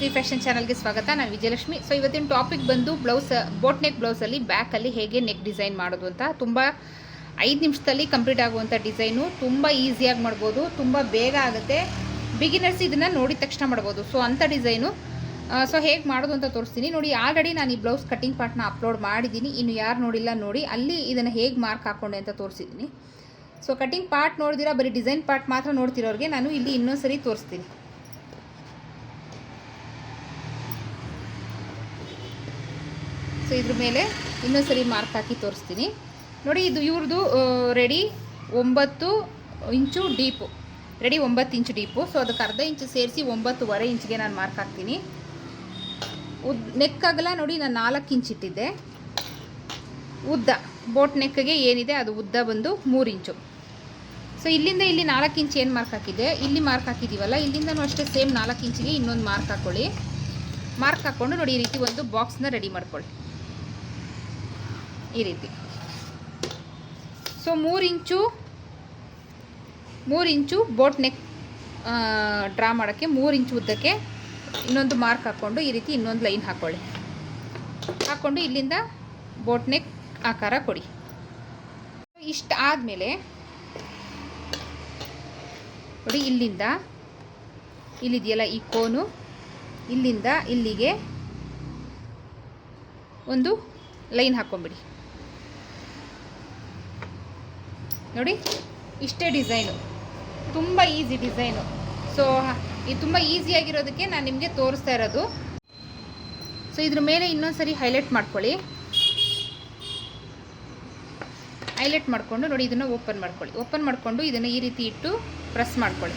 Shri fashion ಚಾನಲ್ಗೆ ಸ್ವಾಗತ. ನಾನು ವಿಜಯಲಕ್ಷ್ಮಿ. ಸೊ ಇವತ್ತಿನ ಟಾಪಿಕ್ ಬಂದು ಬ್ಲೌಸ್ ಬೋಟ್ ನೆಕ್ ಬ್ಲೌಸಲ್ಲಿ ಬ್ಯಾಕಲ್ಲಿ ಹೇಗೆ ನೆಕ್ ಡಿಸೈನ್ ಮಾಡೋದು ಅಂತ. ತುಂಬ ಐದು ನಿಮಿಷದಲ್ಲಿ ಕಂಪ್ಲೀಟ್ ಆಗುವಂಥ ಡಿಸೈನು ತುಂಬ ಈಸಿಯಾಗಿ ಮಾಡ್ಬೋದು. ತುಂಬ ಬೇಗ ಆಗುತ್ತೆ. ಬಿಗಿನರ್ಸ್ ಇದನ್ನು ನೋಡಿದ ತಕ್ಷಣ ಮಾಡ್ಬೋದು. ಸೊ ಅಂಥ ಡಿಸೈನು ಸೊ ಹೇಗೆ ಮಾಡೋದು ಅಂತ ತೋರಿಸ್ತೀನಿ. ನೋಡಿ ಆಲ್ರೆಡಿ ನಾನು ಈ ಬ್ಲೌಸ್ ಕಟ್ಟಿಂಗ್ ಪಾರ್ಟ್ನ ಅಪ್ಲೋಡ್ ಮಾಡಿದ್ದೀನಿ. ಇನ್ನು ಯಾರು ನೋಡಿಲ್ಲ ನೋಡಿ. ಅಲ್ಲಿ ಇದನ್ನು ಹೇಗೆ ಮಾರ್ಕ್ ಹಾಕ್ಕೊಂಡೆ ಅಂತ ತೋರಿಸಿದ್ದೀನಿ. ಸೊ ಕಟ್ಟಿಂಗ್ ಪಾರ್ಟ್ ನೋಡಿದಿರ? ಬರೀ ಡಿಸೈನ್ ಪಾರ್ಟ್ ಮಾತ್ರ ನೋಡ್ತಿರೋರಿಗೆ ನಾನು ಇಲ್ಲಿ ಇನ್ನೊಂದು ಸರಿ ತೋರಿಸ್ತೀನಿ. ಸೊ ಇದ್ರ ಮೇಲೆ ಇನ್ನೊಂದು ಸರಿ ಮಾರ್ಕ್ ಹಾಕಿ ತೋರಿಸ್ತೀನಿ. ನೋಡಿ, ಇದು ಇವ್ರದ್ದು ರೆಡಿ ಒಂಬತ್ತು ಇಂಚು ಡೀಪು ರೆಡಿ ಒಂಬತ್ತು ಇಂಚು ಡೀಪು ಸೊ ಅದಕ್ಕೆ ಅರ್ಧ ಇಂಚು ಸೇರಿಸಿ ಒಂಬತ್ತುವರೆ ಇಂಚಿಗೆ ನಾನು ಮಾರ್ಕ್ ಹಾಕ್ತೀನಿ. ಉದ್ ನೆಕ್ ಅಗಲ ನೋಡಿ, ನಾನು ನಾಲ್ಕು ಇಂಚ್ ಇಟ್ಟಿದ್ದೆ. ಉದ್ದ ಬೋಟ್ ನೆಕ್ಗೆ ಏನಿದೆ, ಅದು ಉದ್ದ ಬಂದು ಮೂರು ಇಂಚು. ಸೊ ಇಲ್ಲಿಂದ ಇಲ್ಲಿ ನಾಲ್ಕು ಇಂಚ್ ಏನು ಮಾರ್ಕ್ ಹಾಕಿದೆ ಇಲ್ಲಿ ಮಾರ್ಕ್ ಹಾಕಿದ್ದೀವಲ್ಲ, ಇಲ್ಲಿಂದನೂ ಅಷ್ಟೇ ಸೇಮ್ ನಾಲ್ಕು ಇಂಚಿಗೆ ಇನ್ನೊಂದು ಮಾರ್ಕ್ ಹಾಕ್ಕೊಳ್ಳಿ ಮಾರ್ಕ್ ಹಾಕ್ಕೊಂಡು ನೋಡಿ, ಈ ರೀತಿ ಒಂದು ಬಾಕ್ಸ್ನ ರೆಡಿ ಮಾಡ್ಕೊಳ್ಳಿ. ಈ ರೀತಿ. ಸೊ ಮೂರು ಇಂಚು ಮೂರು ಇಂಚು ಬೋಟ್ ನೆಕ್ ಡ್ರಾ ಮಾಡೋಕ್ಕೆ, ಮೂರು ಇಂಚು ಉದ್ದಕ್ಕೆ ಇನ್ನೊಂದು ಮಾರ್ಕ್ ಹಾಕ್ಕೊಂಡು ಈ ರೀತಿ ಇನ್ನೊಂದು ಲೈನ್ ಹಾಕ್ಕೊಳ್ಳಿ ಹಾಕ್ಕೊಂಡು ಇಲ್ಲಿಂದ ಬೋಟ್ ನೆಕ್ ಆಕಾರ ಕೊಡಿ. ಇಷ್ಟು ಆದಮೇಲೆ ನೋಡಿ ಇಲ್ಲಿಂದ ಇಲ್ಲಿದೆಯಲ್ಲ ಈ ಕೋನು, ಇಲ್ಲಿಂದ ಇಲ್ಲಿಗೆ ಒಂದು ಲೈನ್ ಹಾಕ್ಕೊಂಬಿಡಿ ನೋಡಿ, ಇಷ್ಟೇ ಡಿಸೈನು ತುಂಬ ಈಸಿ ಡಿಸೈನು ಸೊ ಇದು ತುಂಬ ಈಸಿಯಾಗಿರೋದಕ್ಕೆ ನಾನು ನಿಮಗೆ ತೋರಿಸ್ತಾ ಇರೋದು. ಸೊ ಇದ್ರ ಮೇಲೆ ಇನ್ನೊಂದು ಸರಿ ಹೈಲೈಟ್ ಮಾಡ್ಕೊಳ್ಳಿ. ಹೈಲೈಟ್ ಮಾಡಿಕೊಂಡು ನೋಡಿ, ಇದನ್ನು ಓಪನ್ ಮಾಡ್ಕೊಳ್ಳಿ. ಓಪನ್ ಮಾಡಿಕೊಂಡು ಇದನ್ನು ಈ ರೀತಿ ಇಟ್ಟು ಪ್ರೆಸ್ ಮಾಡ್ಕೊಳ್ಳಿ.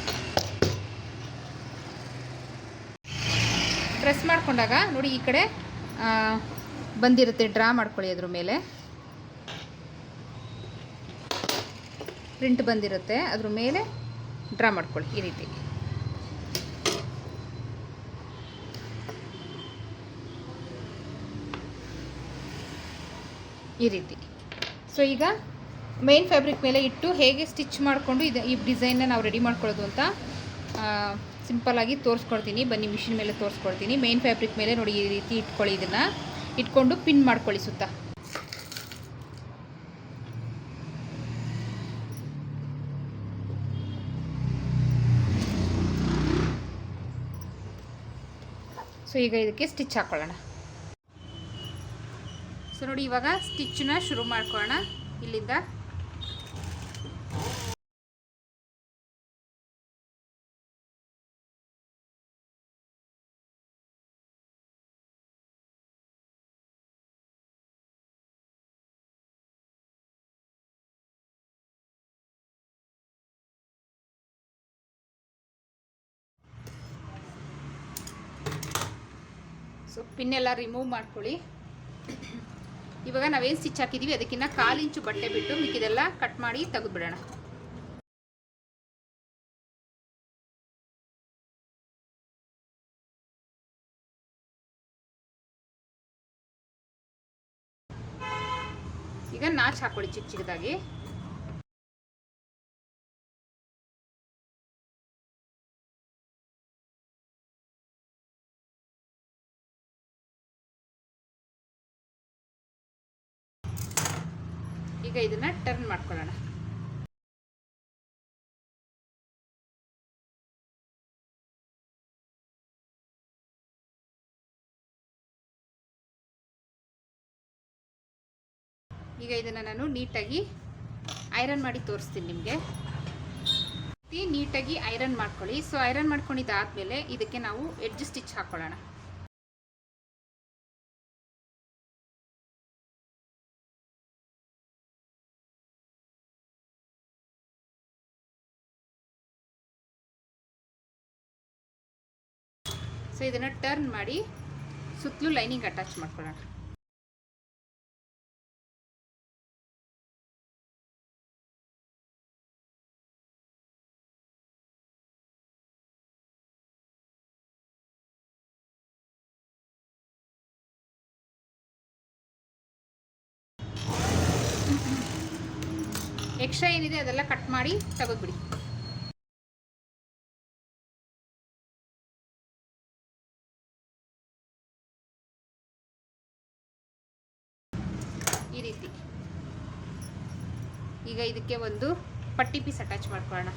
ಪ್ರೆಸ್ ಮಾಡಿಕೊಂಡಾಗ ನೋಡಿ, ಈ ಕಡೆ ಬಂದಿರುತ್ತೆ ಡ್ರಾ ಮಾಡ್ಕೊಳ್ಳಿ ಅದ್ರ ಮೇಲೆ. ಪ್ರಿಂಟ್ ಬಂದಿರುತ್ತೆ. ಅದ್ರ ಮೇಲೆ ಡ್ರಾ ಮಾಡ್ಕೊಳ್ಳಿ ಈ ರೀತಿ. ಈ ರೀತಿ. ಸೊ ಈಗ ಮೇನ್ ಫ್ಯಾಬ್ರಿಕ್ ಮೇಲೆ ಇಟ್ಟು ಹೇಗೆ ಸ್ಟಿಚ್ ಮಾಡಿಕೊಂಡು ಇದು ಈ ಡಿಸೈನ್ನ ನಾವು ರೆಡಿ ಮಾಡ್ಕೊಳ್ಳೋದು ಅಂತ ಸಿಂಪಲ್ಲಾಗಿ ತೋರಿಸ್ಕೊಡ್ತೀನಿ. ಬನ್ನಿ ಮಿಷಿನ್ ಮೇಲೆ ತೋರಿಸ್ಕೊಡ್ತೀನಿ. ಮೇನ್ ಫ್ಯಾಬ್ರಿಕ್ ಮೇಲೆ ನೋಡಿ ಈ ರೀತಿ ಇಟ್ಕೊಳ್ಳಿ ಇದನ್ನು. ಇಟ್ಕೊಂಡು ಪಿನ್ ಮಾಡ್ಕೊಳ್ಳಿ ಸುತ್ತ. ಸೊ ಈಗ ಇದಕ್ಕೆ ಸ್ಟಿಚ್ ಹಾಕೊಳ್ಳೋಣ. ಸೊ ನೋಡಿ ಇವಾಗ ಸ್ಟಿಚ್ಚನ್ನ ಶುರು ಮಾಡ್ಕೊಳ್ಳೋಣ. ಇಲ್ಲಿಂದ ಸೊ ಪಿನ್ನೆಲ್ಲ ರಿಮೂವ್ ಮಾಡ್ಕೊಳ್ಳಿ. ಇವಾಗ ನಾವೇನು ಸ್ಟಿಚ್ ಹಾಕಿದ್ದೀವಿ ಅದಕ್ಕಿಂತ ಕಾಲಿಂಚು ಬಟ್ಟೆ ಬಿಟ್ಟು ಮಿಕ್ಕಿದೆಲ್ಲ ಕಟ್ ಮಾಡಿ ತೆಗೆದುಬಿಡೋಣ. ಈಗ ನಾಚ್ ಹಾಕೊಳ್ಳಿ ಚಿಕ್ಕ ಚಿಕ್ಕದಾಗಿ. ಈಗ ಇದನ್ನ ಟರ್ನ್ ಮಾಡ್ಕೊಳ್ಳೋಣ. ಈಗ ಇದನ್ನ ನಾನು ನೀಟಾಗಿ ಐರನ್ ಮಾಡಿ ತೋರಿಸ್ತೀನಿ ನಿಮಗೆ. ನೀಟಾಗಿ ಐರನ್ ಮಾಡ್ಕೊಳ್ಳಿ. ಸೊ ಐರನ್ ಮಾಡ್ಕೊಂಡಿದ್ದಾದ್ಮೇಲೆ ಇದಕ್ಕೆ ನಾವು ಎಡ್ಜ್ ಸ್ಟಿಚ್ ಹಾಕೊಳ್ಳೋಣ. ಸೊ ಇದನ್ನು ಟರ್ನ್ ಮಾಡಿ ಸುತ್ತಲೂ ಲೈನಿಂಗ್ ಅಟ್ಯಾಚ್ ಮಾಡ್ಕೊಳ್ಳೋಣ. ಎಕ್ಸ್ಟ್ರಾ ಏನಿದೆ ಅದೆಲ್ಲ ಕಟ್ ಮಾಡಿ ತೆಗೆದ್ಬಿಡಿ. ಈಗ ಇದಕ್ಕೆ ಒಂದು ಪಟ್ಟಿ ಪೀಸ್ ಅಟ್ಯಾಚ್ ಮಾಡ್ಕೊಳ್ಳೋಣ.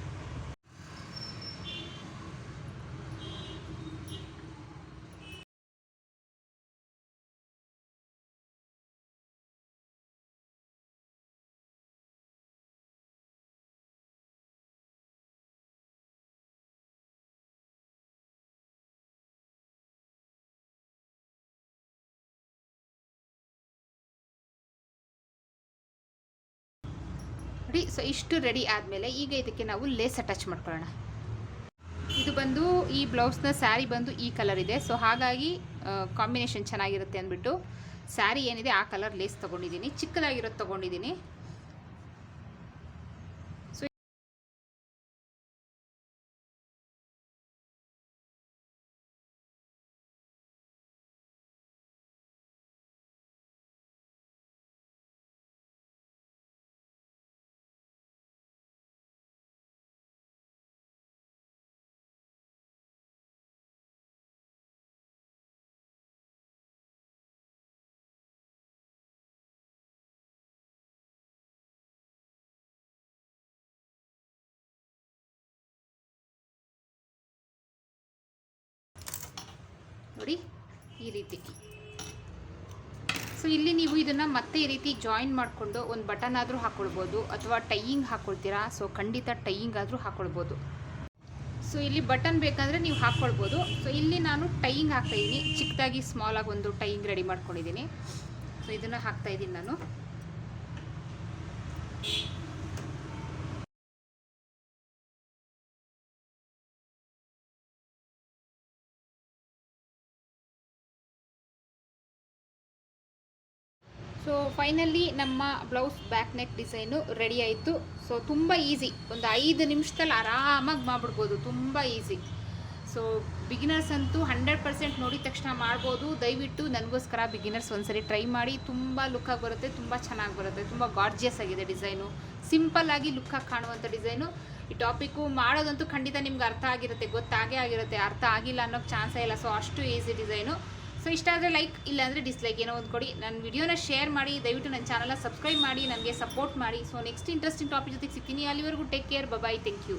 ನೋಡಿ ಸೊ ಇಷ್ಟು ರೆಡಿ ಆದಮೇಲೆ ಈಗ ಇದಕ್ಕೆ ನಾವು ಲೇಸ್ ಅಟ್ಯಾಚ್ ಮಾಡ್ಕೊಳ್ಳೋಣ. ಇದು ಬಂದು ಈ ಬ್ಲೌಸ್ನ ಸ್ಯಾರಿ ಬಂದು ಈ ಕಲರ್ ಇದೆ. ಸೊ ಹಾಗಾಗಿ ಕಾಂಬಿನೇಷನ್ ಚೆನ್ನಾಗಿರುತ್ತೆ ಅಂದ್ಬಿಟ್ಟು ಸ್ಯಾರಿ ಏನಿದೆ ಆ ಕಲರ್ ಲೇಸ್ ತೊಗೊಂಡಿದ್ದೀನಿ. ಚಿಕ್ಕದಾಗಿರೋದು ತೊಗೊಂಡಿದ್ದೀನಿ. ನೋಡಿ ಈ ರೀತಿ. ಸೊ ಇಲ್ಲಿ ನೀವು ಇದನ್ನು ಮತ್ತೆ ಈ ರೀತಿ ಜಾಯಿನ್ ಮಾಡಿಕೊಂಡು ಒಂದು ಬಟನ್ ಆದರೂ ಹಾಕ್ಕೊಳ್ಬೋದು ಅಥವಾ ಟೈಯಿಂಗ್ ಹಾಕ್ಕೊಳ್ತೀರಾ ಸೊ ಖಂಡಿತ ಟೈಯಿಂಗ್ ಆದರೂ ಹಾಕ್ಕೊಳ್ಬೋದು ಸೊ ಇಲ್ಲಿ ಬಟನ್ ಬೇಕಂದರೆ ನೀವು ಹಾಕ್ಕೊಳ್ಬೋದು ಸೊ ಇಲ್ಲಿ ನಾನು ಟೈಯಿಂಗ್ ಹಾಕ್ತಾಯಿದ್ದೀನಿ ಚಿಕ್ಕದಾಗಿ ಸ್ಮಾಲಾಗಿ ಒಂದು ಟೈಯಿಂಗ್ ರೆಡಿ ಮಾಡ್ಕೊಂಡಿದ್ದೀನಿ ಸೊ ಇದನ್ನು ಹಾಕ್ತಾಯಿದ್ದೀನಿ ನಾನು. ಸೊ ಫೈನಲಿ ನಮ್ಮ blouse back neck design ready ಆಯಿತು. ಸೊ ತುಂಬ ಈಸಿ ಒಂದು ಐದು ನಿಮಿಷದಲ್ಲಿ ಆರಾಮಾಗಿ ಮಾಡಿಬಿಡ್ಬೋದು. ತುಂಬ ಈಸಿ ಸೊ ಬಿಗಿನರ್ಸ್ ಅಂತೂ ಹಂಡ್ರೆಡ್ ಪರ್ಸೆಂಟ್ ನೋಡಿದ ತಕ್ಷಣ ಮಾಡ್ಬೋದು. ದಯವಿಟ್ಟು ನನಗೋಸ್ಕರ ಬಿಗಿನರ್ಸ್ ಒಂದ್ಸರಿ ಟ್ರೈ ಮಾಡಿ. ತುಂಬ ಲುಕ್ಕಾಗಿ ಬರುತ್ತೆ. ತುಂಬ ಚೆನ್ನಾಗಿ ಬರುತ್ತೆ. ತುಂಬ ಗಾರ್ಜಿಯಸ್ ಆಗಿದೆ ಡಿಸೈನು ಸಿಂಪಲ್ ಆಗಿ ಲುಕ್ಕಾಗಿ ಕಾಣುವಂಥ ಡಿಸೈನು ಈ ಟಾಪಿಕ್ಕು ಮಾಡೋದಂತೂ ಖಂಡಿತ ನಿಮ್ಗೆ ಅರ್ಥ ಆಗಿರುತ್ತೆ. ಗೊತ್ತಾಗೇ ಆಗಿರುತ್ತೆ. ಅರ್ಥ ಆಗಿಲ್ಲ ಅನ್ನೋಕ್ಕೆ ಚಾನ್ಸೇ ಇಲ್ಲ. ಸೊ ಅಷ್ಟು ಈಸಿ ಡಿಸೈನು ಸೊ ಇಷ್ಟ ಆದರೆ ಲೈಕ್ ಇಲ್ಲಾಂದರೆ ಡಿಸ್ಲೈಕ್ ಏನೋ ಒಂದು ಕೊಡಿ. ನನ್ನ ವಿಡಿಯೋನ ಶೇರ್ ಮಾಡಿ, ದಯವಿಟ್ಟು ನನ್ನ ಚಾನಲ್ನ ಸಬ್ಸ್ಕ್ರೈಬ್ ಮಾಡಿ, ನನಗೆ ಸಪೋರ್ಟ್ ಮಾಡಿ. ಸೊ ನೆಕ್ಸ್ಟ್ ಇಂಟ್ರೆಸ್ಟಿಂಗ್ ಟಾಪಿಕ್ ಜೊತೆಗೆ ಸಿಗ್ತೀನಿ. ಅಲ್ಲಿವರೆಗೂ take care bye bye thank you